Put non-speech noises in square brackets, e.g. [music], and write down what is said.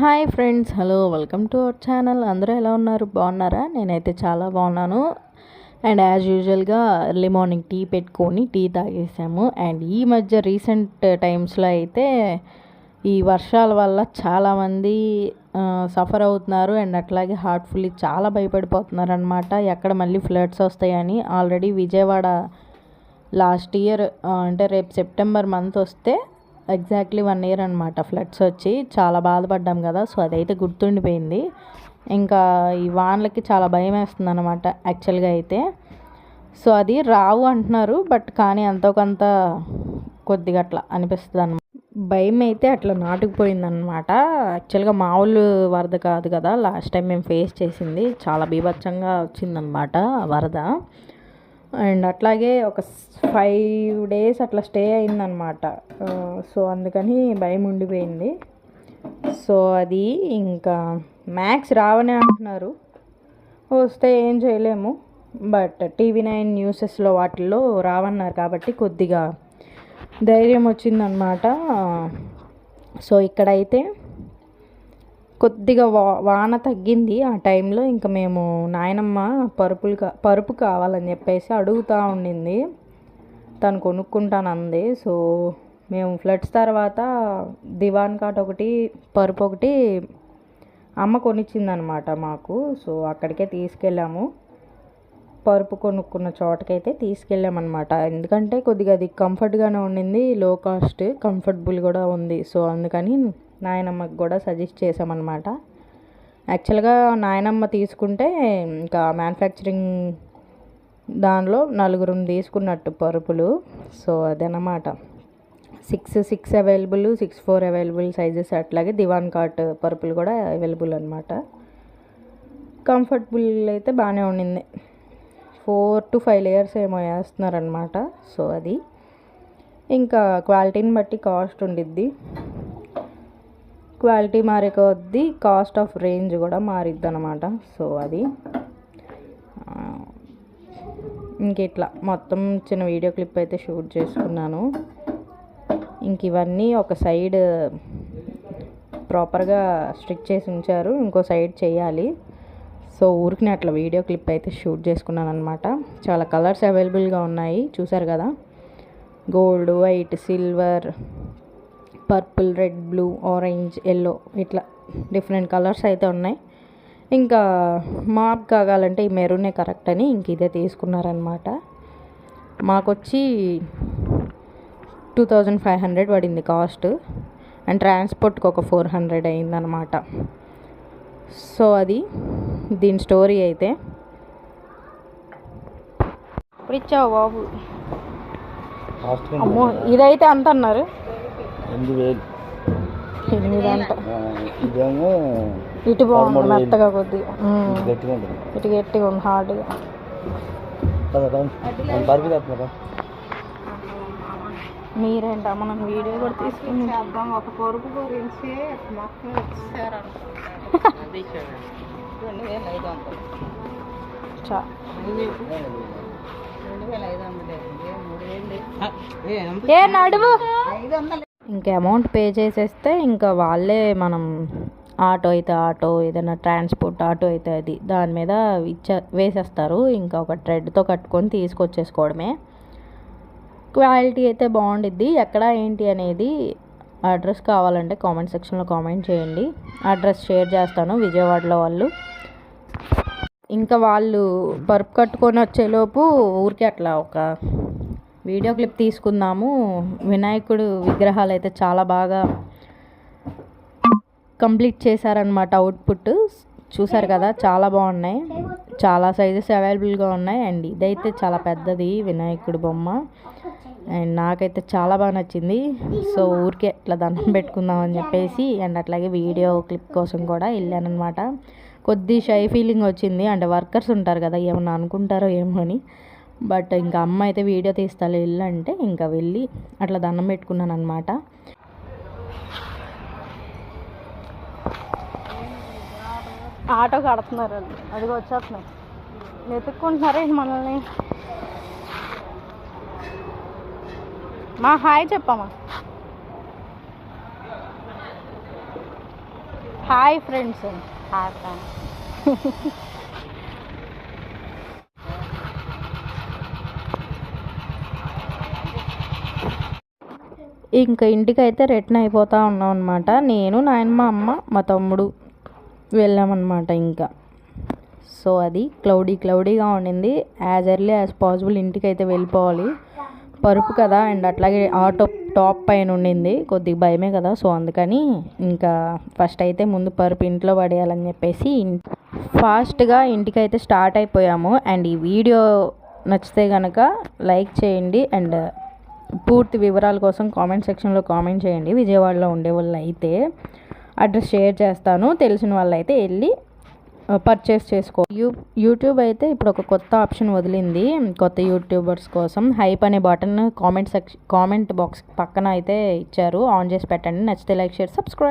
Hi friends hello welcome to our channel. అందరూ ఎలా ఉన్నారు? బాగున్నారా? నేనైతే చాలా బాగున్నాను. అండ్ యాజ్ యూజువల్గా ఎర్లీ మార్నింగ్ టీ పెట్టుకొని టీ తాగేసాము. అండ్ ఈ మధ్య రీసెంట్ టైమ్స్లో అయితే ఈ వర్షాల వల్ల చాలామంది సఫర్ అవుతున్నారు. అండ్ అట్లాగే హార్ట్ఫుల్లీ చాలా భయపడిపోతున్నారు అనమాట ఎక్కడ మళ్ళీ ఫ్లడ్స్ వస్తాయని ఆల్రెడీ విజయవాడ లాస్ట్ ఇయర్ అంటే రేపు సెప్టెంబర్ మంత్ వస్తే ఎగ్జాక్ట్లీ వన్ ఇయర్ అనమాట ఫ్లడ్స్ వచ్చి చాలా బాధపడ్డాం కదా సో అదైతే గుర్తుండిపోయింది. ఇంకా ఈ వానలకి చాలా భయం వేస్తుంది అనమాట యాక్చువల్గా అయితే. సో అది రావు అంటున్నారు బట్ కానీ ఎంతో కొంత కొద్దిగా అట్లా అనిపిస్తుంది అనమాట భయం అయితే అట్లా నాటుకుపోయిందనమాట యాక్చువల్గా మామూలు వరద కాదు కదా లాస్ట్ టైం మేము ఫేస్ చేసింది చాలా బీభత్సంగా వచ్చిందనమాట వరద. అండ్ అట్లాగే ఒక ఫైవ్ డేస్ అట్లా స్టే అయిందనమాట. సో అందుకని భయం ఉండిపోయింది. సో అది ఇంకా మ్యాక్స్ రావనే అంటున్నారు. వస్తే ఏం చేయలేము. బట్ టీవీ నైన్ న్యూసెస్లో వాటిల్లో రావన్నారు కాబట్టి కొద్దిగా ధైర్యం వచ్చిందనమాట. సో ఇక్కడైతే కొద్దిగా వా వాన తగ్గింది ఆ టైంలో ఇంకా మేము నాయనమ్మ పరుపులు కా పరుపు కావాలని చెప్పేసి అడుగుతూ ఉండింది. తను కొనుక్కుంటాను అంది సో మేము ఫ్లడ్స్ తర్వాత దివాన్ కాట్ ఒకటి పరుపు ఒకటి అమ్మ కొనిచ్చిందనమాట మాకు. సో అక్కడికే తీసుకెళ్ళాము. పరుపు కొనుక్కున్న చోటకైతే తీసుకెళ్ళామన్నమాట ఎందుకంటే కొద్దిగా అది కంఫర్ట్గానే ఉండింది లో కాస్ట్ కంఫర్టబుల్ కూడా ఉంది. సో అందుకని నాయనమ్మకి కూడా సజెస్ట్ చేసామన్నమాట యాక్చువల్గా నాయనమ్మ తీసుకుంటే ఇంకా మ్యానుఫ్యాక్చరింగ్ దానిలో నలుగురు తీసుకున్నట్టు పరుపులు. సో అదనమాట six six available six four available sizes అట్లాగే దివాన్ కాట్ పరుపులు కూడా అవైలబుల్ అనమాట కంఫర్టబుల్ అయితే బాగానే ఉండింది. ఫోర్ టు ఫైవ్ లేయర్స్ ఏమో వేస్తున్నారనమాట సో అది. ఇంకా క్వాలిటీని బట్టి కాస్ట్ ఉండిద్ది. క్వాలిటీ మారే కొద్దీ కాస్ట్ ఆఫ్ రేంజ్ కూడా మారిద్ది అనమాట సో అది ఇంక ఇట్లా. మొత్తం చిన్న వీడియో క్లిప్ అయితే షూట్ చేసుకున్నాను. ఇంక ఇవన్నీ ఒక సైడ్ ప్రాపర్గా స్టిక్ చేసి ఉంచారు ఇంకో సైడ్ చేయాలి. సో ఊరికి అట్లా వీడియో క్లిప్ అయితే షూట్ చేసుకున్నాను అనమాట చాలా కలర్స్ అవైలబుల్గా ఉన్నాయి చూసారు కదా? Gold white silver purple red blue orange yellow ఇట్లా డిఫరెంట్ కలర్స్ అయితే ఉన్నాయి. ఇంకా మాప్ కావాలంటే ఈ మెరూనే కరెక్ట్ అని ఇంక ఇదే తీసుకున్నారనమాట మాకొచ్చి టూ థౌజండ్ ఫైవ్ హండ్రెడ్ పడింది కాస్ట్. అండ్ ట్రాన్స్పోర్ట్కి ఒక ఫోర్ హండ్రెడ్ అయిందనమాట సో అది దీని స్టోరీ అయితే. ఇప్పుడు ఇచ్చావు బాబు అమ్మో ఇదైతే అంత అన్నారు ఎనిమిది వేలు. ఎనిమిది అంట. ఆ, ఇదేమో ఇటు బాగుంది. మెత్తగా కొద్దిగా. గట్టిగా ఉంటుంది. ఇటు గట్టిగా ఉంది హార్డ్గా. మీరేంట మనం వీడియో కూడా తీసుకుని ఒక పొరుగు గురించి మొత్తం ఇచ్చారు [laughs] రెండు వేల ఐదు వందలు. చా. రెండు వేల ఐదు వందలు. మూడు వేలు ఏ నడువు ఐదు వందలు. ఇంకా అమౌంట్ పే చేసేస్తే ఇంకా వాళ్ళే మనం ఆటో అయితే ఆటో ఏదైనా ట్రాన్స్పోర్ట్ ఆటో అయితే అది దాని మీద ఇచ్చే వేసేస్తారు. ఇంకా ఒక థ్రెడ్తో కట్టుకొని తీసుకొచ్చేసుకోవడమే. క్వాలిటీ అయితే బాగుండిద్ది. ఎక్కడ ఏంటి అనేది అడ్రస్ కావాలంటే కామెంట్ సెక్షన్లో కామెంట్ చేయండి. అడ్రస్ షేర్ చేస్తాను విజయవాడలో వాళ్ళు. ఇంకా వాళ్ళు పరుపు కట్టుకొని వచ్చేలోపు ఊరికే అట్లా ఒక వీడియో క్లిప్ తీసుకుందాము. వినాయకుడు విగ్రహాలు అయితే చాలా బాగా కంప్లీట్ చేశారనమాట అవుట్పుట్. చూసారు కదా చాలా బాగున్నాయి. చాలా సైజెస్ అవైలబుల్గా ఉన్నాయి. అండ్ ఇదైతే చాలా పెద్దది వినాయకుడు బొమ్మ. అండ్ నాకైతే చాలా బాగా నచ్చింది. సో ఊరికే అట్లా దండం పెట్టుకుందాం అని చెప్పేసి అండ్ అట్లాగే వీడియో క్లిప్ కోసం కూడా వెళ్ళానమాట కొద్ది షై ఫీలింగ్ వచ్చింది. అంటే వర్కర్స్ ఉంటారు కదా ఏమన్నా అనుకుంటారో ఏమో అని. బట్ ఇంకా అమ్మ అయితే వీడియో తీస్తాను వెళ్ళు అంటే ఇంకా వెళ్ళి అట్లా దండం పెట్టుకున్నాను అనమాట ఆటో కడుతున్నారు అదిగో వచ్చేస్తున్నాయి. వెతుక్కుంటున్నారేంటి మనల్ని? మా హాయ్ చెప్పమ్మా. Hi friends. [laughs] ఇంకా ఇంటికైతే రిటర్న్ అయిపోతూ ఉన్నాం అనమాట నేను నాయనమ్మ అమ్మ మా తమ్ముడు వెళ్ళామన్నమాట ఇంకా. సో అది క్లౌడీ క్లౌడీగా ఉండింది. యాజ్ ఎర్లీ యాజ్ పాసిబుల్ ఇంటికి అయితే వెళ్ళిపోవాలి. పరుపు కదా అండ్ అట్లాగే ఆటో టాప్ పైన ఉండింది. కొద్దిగా భయమే కదా సో అందుకని ఇంకా ఫస్ట్ అయితే ముందు పరుపు ఇంట్లో పడేయాలని చెప్పేసి ఫాస్ట్గా ఇంటికైతే స్టార్ట్ అయిపోయాము. అండ్ ఈ వీడియో నచ్చితే కనుక లైక్ చేయండి అండ్ పూర్తి వివరాల కోసం కామెంట్ సెక్షన్లో కామెంట్ చేయండి. విజయవాడలో ఉండే వాళ్ళు అయితే అడ్రస్ షేర్ చేస్తాను. తెలిసిన వాళ్ళు అయితే వెళ్ళి పర్చేస్ చేసుకో. యూ యూట్యూబ్ అయితే ఇప్పుడు ఒక కొత్త ఆప్షన్ వదిలింది. కొత్త యూట్యూబర్స్ కోసం హైప్ అనే button comment section comment box పక్కన అయితే ఇచ్చారు. ఆన్ చేసి పెట్టండి. నచ్చితే లైక్ షేర్ సబ్స్క్రైబ్